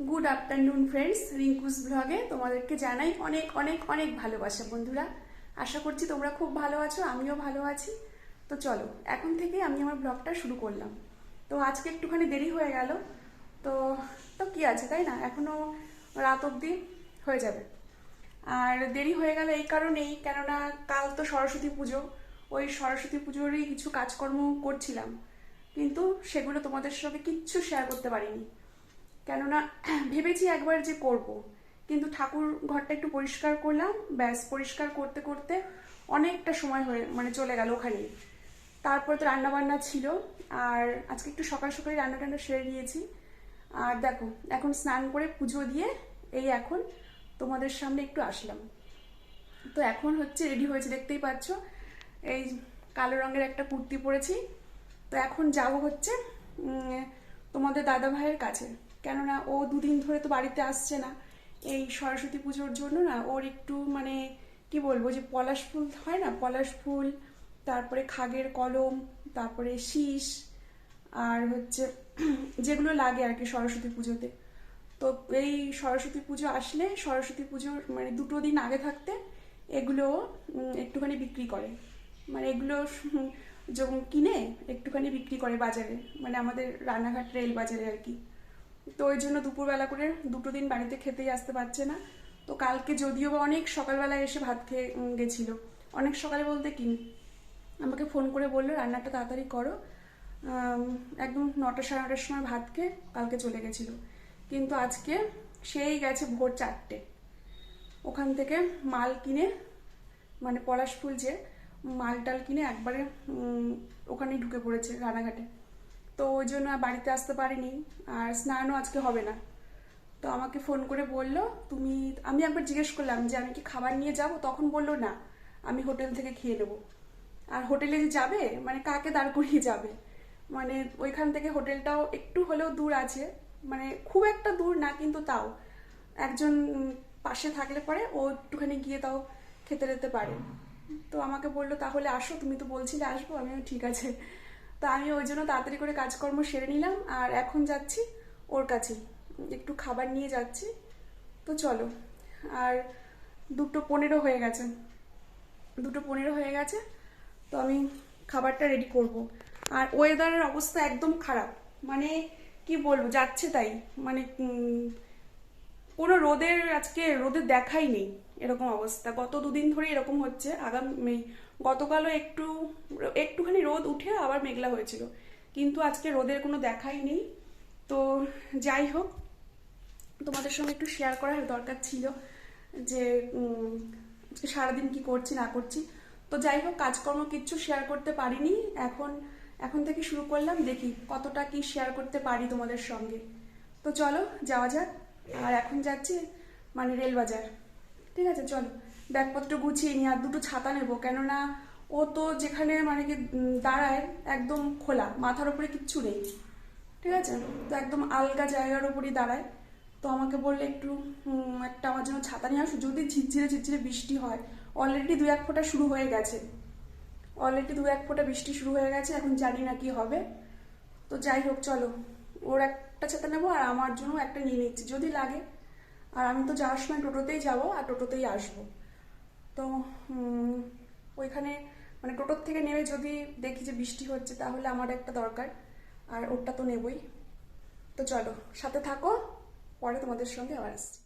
Good afternoon friends Rinku's ব্লগে তোমাদেরকে জানাই অনেক অনেক অনেক ভালোবাসা, বন্ধুরা। আশা করছি তোমরা খুব ভালো আছো, আমিও ভালো আছি। তো চলো, এখন থেকে আমি আমার ব্লগটা শুরু করলাম। তো আজকে একটুখানি দেরি হয়ে গেল। তো তো কি আছে, তাই না? এখনও রাত অবধি হয়ে যাবে। আর দেরি হয়ে গেল এই কারণেই, কেননা কাল তো সরস্বতী পুজো। ওই সরস্বতী পুজোরই কিছু কাজকর্ম করছিলাম। কিন্তু সেগুলো তোমাদের সঙ্গে কিচ্ছু শেয়ার করতে পারিনি। কেননা ভেবেছি একবার যে করব। কিন্তু ঠাকুর ঘরটা একটু পরিষ্কার করলাম, ব্যাস পরিষ্কার করতে করতে অনেকটা সময় হয়ে মানে চলে গেল ওখানেই তারপরে তো রান্নাবান্না ছিল, আর আজকে একটু সকাল সকালে রান্না টান্না সেরে নিয়েছি। আর দেখো, এখন স্নান করে পুজো দিয়ে এই এখন তোমাদের সামনে একটু আসলাম। তো এখন হচ্ছে রেডি হয়েছে, দেখতেই পাচ্ছ। এই কালো রঙের একটা কুর্তি পরেছি। তো এখন যাব হচ্ছে তোমাদের দাদা ভাইয়ের কাছে। কেননা ও দুদিন ধরে তো বাড়িতে আসছে না। এই সরস্বতী পুজোর জন্য না ওর একটু মানে কি বলব যে পলাশ ফুল হয় না? পলাশ ফুল, তারপরে খাগের কলম, তারপরে শীষ আর হচ্ছে যেগুলো লাগে আর কি সরস্বতী পুজোতে। তো এই সরস্বতী পুজো আসলে সরস্বতী পুজোর মানে দুটো দিন আগে থাকতে এগুলো একটুখানি বিক্রি করে। মানে এগুলো কিনে একটুখানি বিক্রি করে বাজারে। মানে আমাদের রানাঘাট রেল বাজারে আর কি। তো ওই জন্য দুপুরবেলা করে দুটো দিন বাড়িতে খেতেই আসতে পারছে না। তো কালকে যদিও বা অনেক সকালবেলা এসে ভাত খেয়ে গেছিল। অনেক সকালে বলতে কি, আমাকে ফোন করে বলল, রান্নাটা তাড়াতাড়ি করো। একদম নটা সাড়ে নটার সময় ভাত খেয়ে কালকে চলে গেছিল। কিন্তু আজকে সেই গেছে ভোর চারটে। ওখান থেকে মাল কিনে মানে পলাশ ফুল যে মাল টাল কিনে একবারে ওখানেই ঢুকে পড়েছে রানাঘাটে। তো ওই জন্য বাড়িতে আসতে পারিনি। আর স্নানও আজকে হবে না। তো আমাকে ফোন করে বলল, তুমি আমি একবার জিজ্ঞেস করলাম যে, আমি কি খাবার নিয়ে যাব? তখন বলল, না, আমি হোটেল থেকে খেয়ে নেব। আর হোটেলে যে যাবে মানে কাকে দাঁড় করিয়ে যাবে? মানে ওইখান থেকে হোটেলটাও একটু হলেও দূর আছে। মানে খুব একটা দূর না, কিন্তু তাও। একজন পাশে থাকলে পরে ও একটুখানি গিয়ে তাও খেতে যেতে পারে। তো আমাকে বলল, তাহলে আসো, তুমি তো বলছিলে আসব, আমিও ঠিক আছে। তো আমি ওই জন্য তাড়াতাড়ি করে কাজকর্ম সেরে নিলাম, আর এখন যাচ্ছি ওর কাছেই একটু খাবার নিয়ে যাচ্ছি। তো চলো, আর দুটো পনেরো হয়ে গেছে। দুটো পনেরো হয়ে গেছে, তো আমি খাবারটা রেডি করব। আর ওয়েদারের অবস্থা একদম খারাপ। মানে কি বলব, যাচ্ছে তাই। মানে কোনো রোদের আজকে রোদের দেখাই নেই। এরকম অবস্থা। গত দুদিন ধরে এরকম হচ্ছে। আগামী গতকালও একটু, একটুখানি রোদ উঠে আবার মেঘলা হয়েছিল। কিন্তু আজকে রোদের কোনো দেখাই নেই। তো যাই হোক, তোমাদের সঙ্গে একটু শেয়ার করার দরকার ছিল যে আজকে সারাদিন কি করছি, না করছি। তো যাই হোক, কাজকর্ম কিচ্ছু শেয়ার করতে পারিনি। এখন এখন থেকে শুরু করলাম। দেখি কতটা কি শেয়ার করতে পারি তোমাদের সঙ্গে। তো চলো, যাওয়া যাক। আর এখন যাচ্ছি মানে রেলবাজার। ঠিক আছে, চলো। ব্যাগপত্র গুছিয়ে নিই আর দুটো ছাতা নেব, কেননা ও তো যেখানে মানে কি দাঁড়ায় একদম খোলা, মাথার উপরে কিচ্ছু নেই। ঠিক আছে? তো একদম আলগা জায়গার উপরই দাঁড়ায়। তো আমাকে বললে একটু একটা আমার জন্য ছাতা নিয়ে আসো, যদি ঝিরঝিরে ঝিরঝিরে বৃষ্টি হয়। অলরেডি দু এক ফোঁটা শুরু হয়ে গেছে। অলরেডি দু এক ফোঁটা বৃষ্টি শুরু হয়ে গেছে, এখন জানি না কি হবে। তো যাই হোক, চলো। ওর একটা ছাতা নেব আর আমার জন্য একটা নিয়ে নিচ্ছি, যদি লাগে। আর আমি তো যাওয়ার সময় টোটোতেই যাব আর টোটোতেই আসব। তো ওইখানে মানে টোটোর থেকে নেমে যদি দেখি যে বৃষ্টি হচ্ছে তাহলে আমার একটা দরকার, আর ওরটা তো নেবই। তো চলো, সাথে থাকো, পরে তোমাদের সঙ্গে আবার আসছি।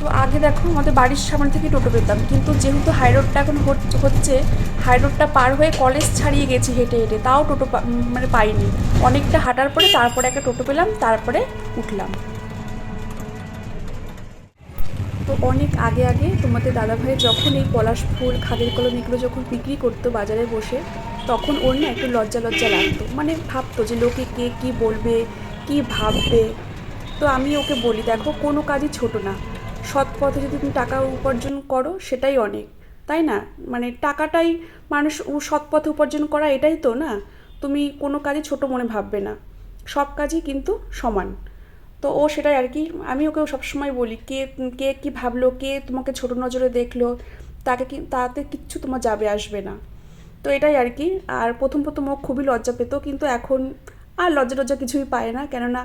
তো আগে দেখো, আমাদের বাড়ির সামনে থেকে টোটো পেতাম, কিন্তু যেহেতু হাইরোডটা এখন হচ- হচ্ছে হাইরোডটা পার হয়ে কলেজ ছাড়িয়ে গেছি হেঁটে হেঁটে, তাও টোটো মানে পাইনি। অনেকটা হাঁটার পরে তারপরে একটা টোটো পেলাম, তারপরে উঠলাম। তো অনেক আগে আগে তোমাদের দাদাভাই যখন এই পলাশ ফুল খাদের কলম এগুলো যখন বিক্রি করতো বাজারে বসে, তখন ওর না একটু লজ্জা লজ্জা লাগতো। মানে ভাবতো যে লোকে কে কি বলবে, কি ভাববে। তো আমি ওকে বলি, দেখো, কোনো কাজই ছোট না। সৎ পথে যদি তুমি টাকা উপার্জন করো, সেটাই অনেক। তাই না? মানে টাকাটাই মানুষ সৎ পথে উপার্জন করা, এটাই তো না? তুমি কোনো কাজই ছোট মনে ভাববে না। সব কাজই কিন্তু সমান। তো ও সেটাই আর কি, আমি ওকে সবসময় বলি, কে কে কি ভাবলো, কে তোমাকে ছোট নজরে দেখল, তাকে কি, তাতে কিচ্ছু তোমার যাবে আসবে না। তো এটাই আর কি, আর প্রথম প্রথম ও খুবই লজ্জা পেত, কিন্তু এখন আর লজ্জা টজ্জা কিছুই পায় না, কেননা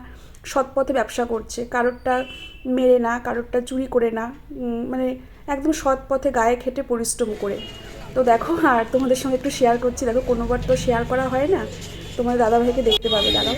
সৎ পথে ব্যবসা করছে, কারোরটা মেরে না, কারোরটা চুরি করে না মানে একদম সৎ পথে গায়ে খেটে পরিশ্রম করে। তো দেখো, আর তোমাদের সঙ্গে একটু শেয়ার করছি, দেখো কোনোবার তো শেয়ার করা হয় না তোমার দাদাভাইকে দেখতে পাবে দাদাও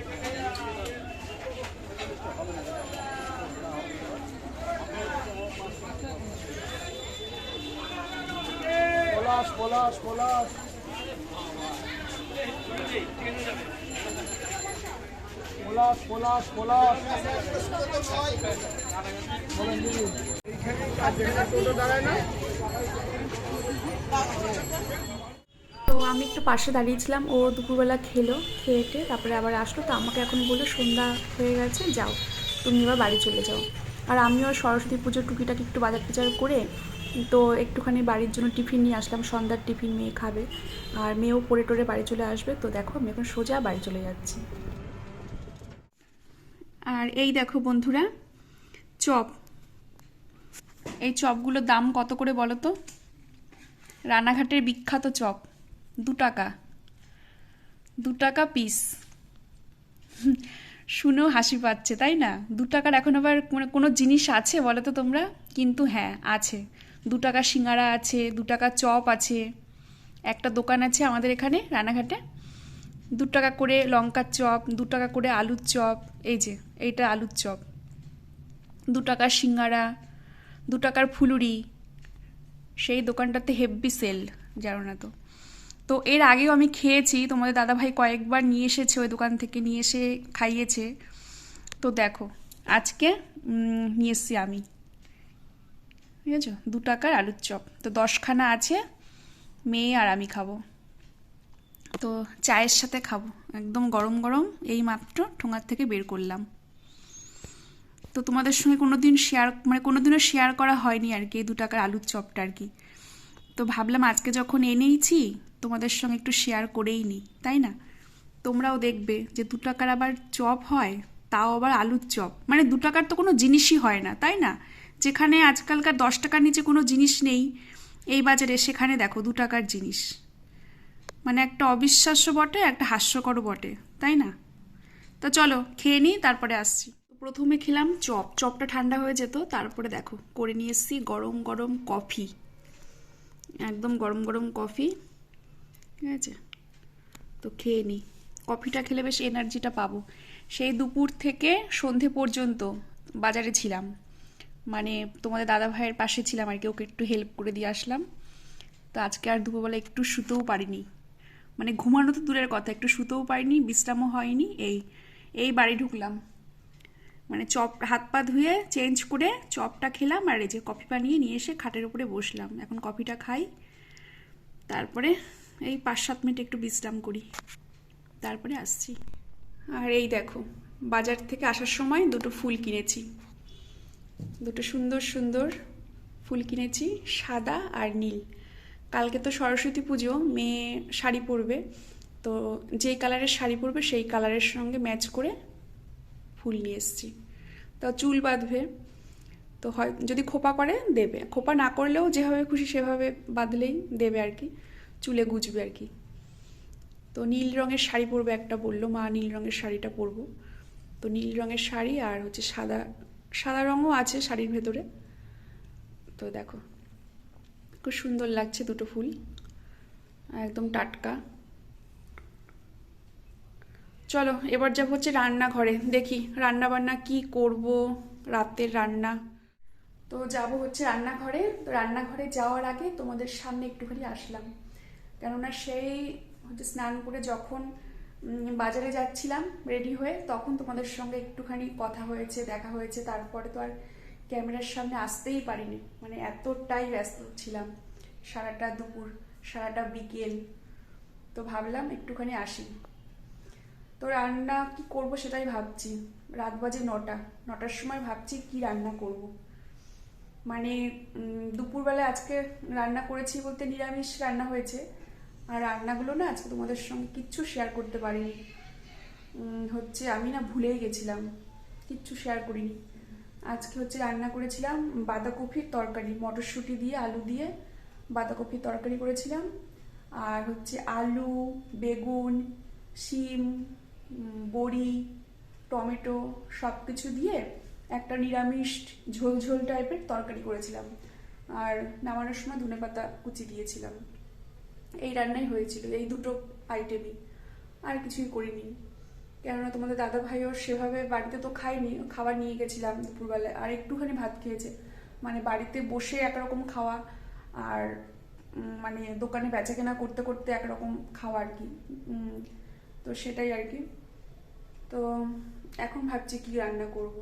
পলাশ পলাশ পলাশ। পলাশ পলাশ পলাশ। এইখানে দাঁড়ায় না? তো আমি একটু পাশে দাঁড়িয়েছিলাম, ও দুপুরবেলা খেলো খেয়েটে তারপরে আবার আসলো, তো আমাকে এখন বলল সন্ধ্যা হয়ে গেছে, যাও, তুমি এবার বাড়ি চলে যাও। আর আমিও সরস্বতী পুজোর টুকিটাকি একটু বাজার টাজার করে, তো একটুখানি বাড়ির জন্য টিফিন নিয়ে আসলাম, সন্ধ্যার টিফিন মেয়ে খাবে, আর মেয়েও পরে টোরে বাড়ি চলে আসবে, তো দেখো আমি এখন সোজা বাড়ি চলে যাচ্ছি। আর এই দেখো বন্ধুরা, চপ। এই চপগুলোর দাম কত করে বলো তো? রানাঘাটের বিখ্যাত চপ। দু টাকা। দু টাকা পিস শুনেও হাসি পাচ্ছে, তাই না? দু টাকার এখন আবার কোনো কোনো জিনিস আছে বলো তো তোমরা? কিন্তু হ্যাঁ আছে। দু টাকা সিঙ্গারা আছে, দু টাকা চপ আছে, একটা দোকান আছে আমাদের এখানে রানাঘাটে। দু টাকা করে লঙ্কার চপ, দু টাকা করে আলুর চপ, এই যে, এইটা আলুর চপ। দু টাকার সিঙ্গারা, দু টাকার ফুলুরি, সেই দোকানটাতে হেভি সেল জানো না তো। তো এর আগেও আমি খেয়েছি, তোমাদের দাদাভাই কয়েকবার নিয়ে এসেছে ওই দোকান থেকে, নিয়ে এসে খাইয়েছে। তো দেখো, আজকে নিয়ে এসছি আমি। ঠিক আছে দু টাকার আলুর চপ। তো দশখানা আছে, মেয়ে আর আমি খাব। তো চায়ের সাথে খাব। একদম গরম গরম, এই মাত্র ঠোঙার থেকে বের করলাম। তো তোমাদের সঙ্গে কোনো দিন শেয়ার মানে কোনো দিনও শেয়ার করা হয়নি আর কি, এই দু টাকার আলুর চপটা আর কি। তো ভাবলাম আজকে যখন এনেইছি তোমাদের সঙ্গে একটু শেয়ার করেই নিই, তাই না? তোমরাও দেখবে যে দু টাকার আবার চপ হয়, তাও আবার আলুর চপ। মানে দু টাকার তো কোনো জিনিসই হয় না, তাই না? যেখানে আজকালকার দশ টাকার নিচে কোনো জিনিস নেই, এই বাজারে সেখানে দেখো দু টাকার জিনিস। মানে একটা অবিশ্বাস্য বটে, একটা হাস্যকর বটে, তাই না? তো চলো, খেয়ে নিই, তারপরে আসছি। প্রথমে খেলাম চপ। চপটা ঠান্ডা হয়ে যেত, তারপরে দেখো, করে নিয়ে এসেছি গরম গরম কফি। একদম গরম গরম কফি। ঠিক আছে? তো খেয়ে নিই কফিটা খেলে বেশ এনার্জিটা পাবো। সেই দুপুর থেকে সন্ধে পর্যন্ত বাজারে ছিলাম। মানে তোমাদের দাদা ভাইয়ের পাশে ছিলাম আর কি, ওকে একটু হেল্প করে দিয়ে আসলাম। তো আজকে আর দুপুরবেলা একটু শুতেও পারিনি। মানে ঘুমানো তো দূরের কথা, একটু শুতেও পারিনি, বিশ্রামও হয়নি, এই এই বাড়ি ঢুকলাম। মানে চপ, হাত পা ধুয়ে চেঞ্জ করে চপটা খেলাম আর এই যে কফি বানিয়ে নিয়ে এসে খাটের উপরে বসলাম। এখন কফিটা খাই। তারপরে এই পাঁচ সাত মিনিট একটু বিশ্রাম করি। তারপরে আসছি। আর এই দেখো, বাজার থেকে আসার সময় দুটো ফুল কিনেছি। দুটো সুন্দর সুন্দর ফুল কিনেছি, সাদা আর নীল। কালকে তো সরস্বতী পুজো, মেয়ে শাড়ি পরবে। তো যেই কালারের শাড়ি পরবে, সেই কালারের সঙ্গে ম্যাচ করে ফুল নিয়ে এসেছি। তা চুল বাঁধবে। তো হয়, যদি খোপা করে, দেবে। খোপা না করলেও যেভাবে খুশি সেভাবে বাঁধলেই দেবে আর কি। চুলে গুজবে আর কি। তো নীল রঙের শাড়ি পরবে একটা বলল, মা, নীল রঙের শাড়িটা পরবো। তো নীল রঙের শাড়ি আর হচ্ছে সাদা সাদা রঙও আছে শাড়ির ভেতরে। তো দেখো, খুব সুন্দর লাগছে দুটো ফুল, একদম টাটকা। চলো, এবার যাব হচ্ছে রান্নাঘরে, দেখি রান্না বান্না কি করব রাতের রান্না। তো যাব হচ্ছে রান্নাঘরে, তো রান্নাঘরে যাওয়ার আগে তোমাদের সামনে একটুখানি আসলাম। কেননা সেই হচ্ছে স্নান করে যখন বাজারে যাচ্ছিলাম রেডি হয়ে, তখন তোমাদের সঙ্গে একটুখানি কথা হয়েছে, দেখা হয়েছে। তারপরে তো আর ক্যামেরার সামনে আসতেই পারিনি। মানে এতটাই ব্যস্ত ছিলাম। সারাটা দুপুর, সারাটা বিকেল। তো ভাবলাম একটুখানি আসি। তো রান্না কি করব সেটাই ভাবছি। রাত বাজে নটা। নটার সময় ভাবছি কি রান্না করব। মানে দুপুরবেলা আজকে রান্না করেছি বলতে নিরামিষ রান্না হয়েছে। আর রান্নাগুলো না আজকে তোমাদের সঙ্গে কিচ্ছু শেয়ার করতে পারিনি। হচ্ছে আমি না ভুলেই গেছিলাম। কিচ্ছু শেয়ার করিনি। আজকে হচ্ছে রান্না করেছিলাম বাঁধাকপির তরকারি, মটরশুঁটি দিয়ে, আলু দিয়ে বাঁধাকপির তরকারি করেছিলাম। আর হচ্ছে আলু, বেগুন, শিম বড়ি, টমেটো সব কিছু দিয়ে একটা নিরামিষ ঝোল ঝোল টাইপের তরকারি করেছিলাম। আর নামানোর সময় ধনেপাতা কুচি দিয়েছিলাম। এই রান্নাই হয়েছিল, এই দুটো আইটেমই আর কিছুই করিনি। কেননা তোমাদের দাদা ভাইও সেভাবে বাড়িতে তো খায়নি, খাবার নিয়ে গেছিলাম দুপুরবেলায়, আর একটুখানি ভাত খেয়েছে। মানে বাড়িতে বসে একরকম খাওয়া, আর মানে দোকানে বেচা কেনা করতে করতে একরকম খাওয়া আর কি। তো সেটাই আর কি। তো এখন ভাবছি কি রান্না করব।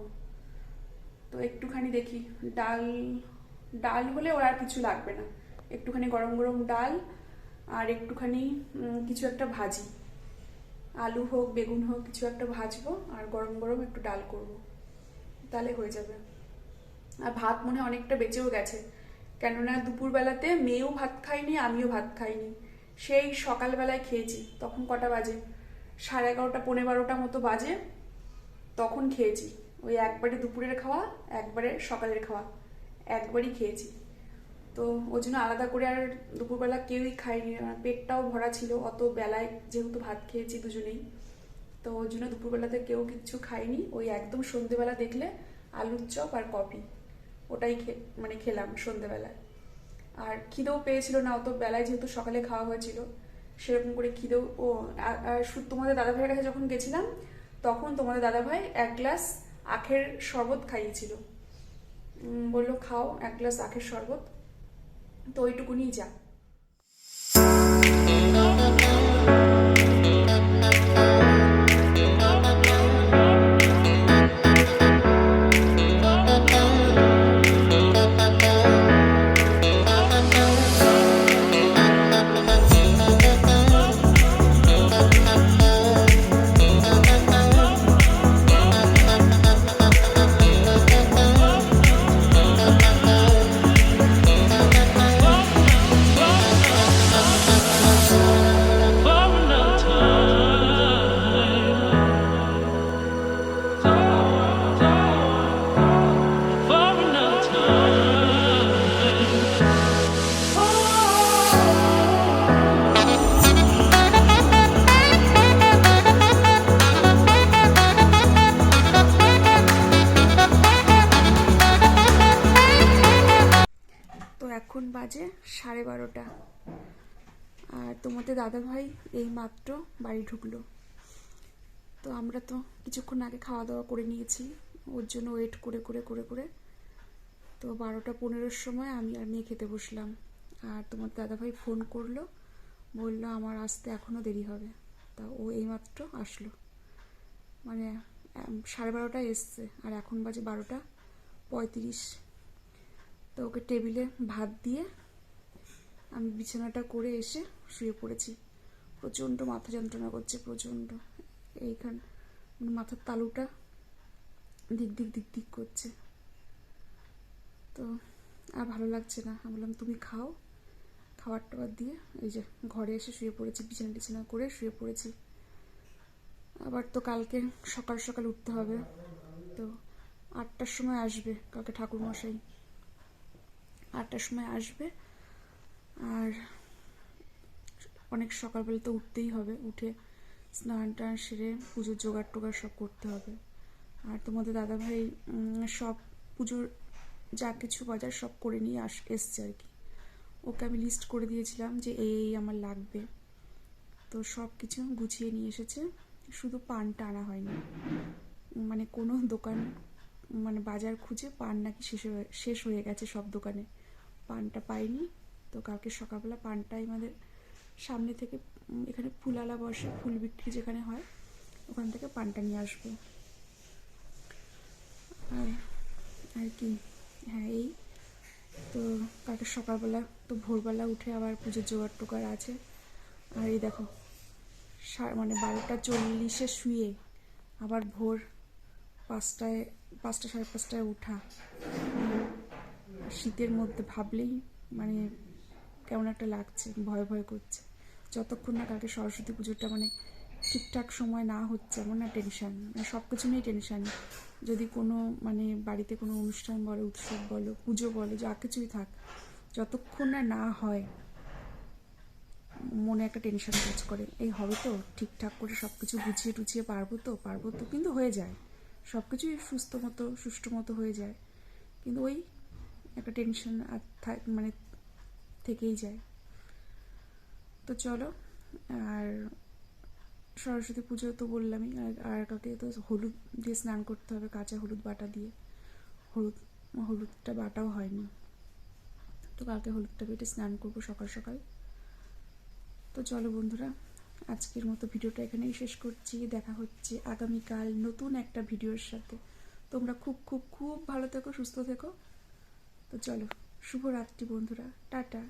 তো একটুখানি দেখি, ডাল ডাল হলে ওর আর কিছু লাগবে না। একটুখানি গরম গরম ডাল আর একটুখানি কিছু একটা ভাজি। আলু হোক, বেগুন হোক, কিছু একটা ভাজবো আর গরম গরম একটু ডাল করব। তাহলে হয়ে যাবে। আর ভাত মনে অনেকটা বেঁচেও গেছে। কেননা দুপুরবেলাতে মেয়েও ভাত খায়নি, আমিও ভাত খাইনি। সেই সকালবেলায় খেয়েছি, তখন কটা বাজে? সাড়ে এগারোটা পনেরো বারোটা মতো বাজে। তখন খেয়েছি। ওই একবারে দুপুরের খাওয়া, একবারে সকালের খাওয়া। একবারই খেয়েছি। তো ওই জন্য আলাদা করে আর দুপুরবেলা কেউই খায়নি। আর পেটটাও ভরা ছিল, অত বেলায় যেহেতু ভাত খেয়েছি দুজনেই। তো ওই জন্য দুপুরবেলাতে কেউ কিচ্ছু খায়নি। ওই একদম সন্ধেবেলা দেখলে আলুর চপ আর কফি। ওটাই মানে খেলাম সন্ধেবেলায়। আর খিদেও পেয়েছিল না, অত বেলায় যেহেতু সকালে খাওয়া হয়েছিল, সেরকম করে খিদেও, ও তোমাদের দাদাভাইয়ের কাছে যখন গেছিলাম, তখন তোমাদের দাদাভাই এক গ্লাস আখের শরবত খাইয়েছিল। বলল, খাও, এক গ্লাস আখের শরবত। তো ওইটুকুনি যা। সাড়ে বারোটা। আর তোমাদের দাদা ভাই এই মাত্র বাড়ি ঢুকলো। তো আমরা তো কিছুক্ষণ আগে খাওয়া দাওয়া করে নিয়েছি। ওর জন্য ওয়েট করে করে করে করে। তো বারোটা পনেরোর সময় আমি আর মেয়ে খেতে বসলাম। আর তোমার দাদা ভাই ফোন করল, বলল আমার আসতে এখনও দেরি হবে। তা ও এইমাত্র আসলো। মানে সাড়ে বারোটায় এসছে আর এখন বাজে বারোটা পঁয়ত্রিশ। তো ওকে টেবিলে ভাত দিয়ে আমি বিছানাটা করে এসে শুয়ে পড়েছি। প্রচণ্ড মাথা যন্ত্রণা করছে, প্রচণ্ড। এইখান মানে মাথার তালুটা দিক দিক দিক দিক করছে। তো আর ভালো লাগছে না। আমি বললাম, তুমি খাও। খাবার টাবার দিয়ে এই যে ঘরে এসে শুয়ে পড়েছি, বিছানা টিছানা করে শুয়ে পড়েছি। আবার তো কালকে সকাল সকাল উঠতে হবে। তো আটটার সময় আসবে কালকে ঠাকুরমশাই। আটটার সময় আসবে আর অনেক সকালবেলা তো উঠতেই হবে। উঠে স্নান টান সেরে পুজোর জোগাড় টোগাড় সব করতে হবে। আর তোমাদের দাদাভাই সব পুজোর যা কিছু বাজার সব করে নিয়ে আস, এসছে আর কি। ওকে আমি লিস্ট করে দিয়েছিলাম যে এই এই আমার লাগবে। তো সব কিছু গুছিয়ে নিয়ে এসেছে। শুধু পানটা আনা হয়নি। মানে কোনো দোকান মানে বাজার খুঁজে পান নাকি শেষ হয়ে শেষ হয়ে গেছে সব দোকানে। পানটা পাইনি। তো কালকে সকালবেলা পানটাই আমাদের সামনে থেকে এখানে ফুলালা বসে ফুল বিক্রি যেখানে হয়, ওখান থেকে পানটা নিয়ে আসব। আর আর কি হ্যাঁ এই তো কালকে সকালবেলা, তো ভোরবেলা উঠে আবার পুজোর জোগাড় টোগাড় আছে। আর এই দেখো মানে বারোটা চল্লিশে শুয়ে আবার ভোর পাঁচটায়, পাঁচটা সাড়ে পাঁচটায় ওঠা শীতের মধ্যে ভাবলেই মানে কেমন একটা লাগছে, ভয় ভয় করছে। যতক্ষণ না কালকে সরস্বতী পুজোটা মানে ঠিকঠাক সময় না হচ্ছে, এমন না টেনশন মানে সব কিছু নিয়েই টেনশন যদি কোনো মানে বাড়িতে কোনো অনুষ্ঠান বলো, উৎসব বলো, পুজো বলো, যা কিছুই থাক, যতক্ষণ না না হয়, মনে একটা টেনশন কাজ করে। এই হবে তো, ঠিকঠাক করে সব কিছু গুছিয়ে টুছিয়ে পারব তো পারব তো, কিন্তু হয়ে যায়। সব কিছুই সুস্থ মতো, সুষ্ঠু মতো হয়ে যায়। কিন্তু ওই একটা টেনশন আর মানে থেকেই যায়। তো চলো। আর সরস্বতী পুজো তো বললামই, আর- কালকে তো হলুদ দিয়ে স্নান করতে হবে, কাঁচা হলুদ বাটা দিয়ে। হলুদ, হলুদটা বাটাও হয়নি। তো কালকে হলুদটা বেটে স্নান করব সকাল সকাল। তো চলো বন্ধুরা, আজকের মতো ভিডিওটা এখানেই শেষ করছি। দেখা হচ্ছে আগামীকাল নতুন একটা ভিডিওর সাথে। তোমরা খুব খুব খুব ভালো থেকো, সুস্থ থেকো। তো চলো, শুভরাত্রি বন্ধুরা, টাটা।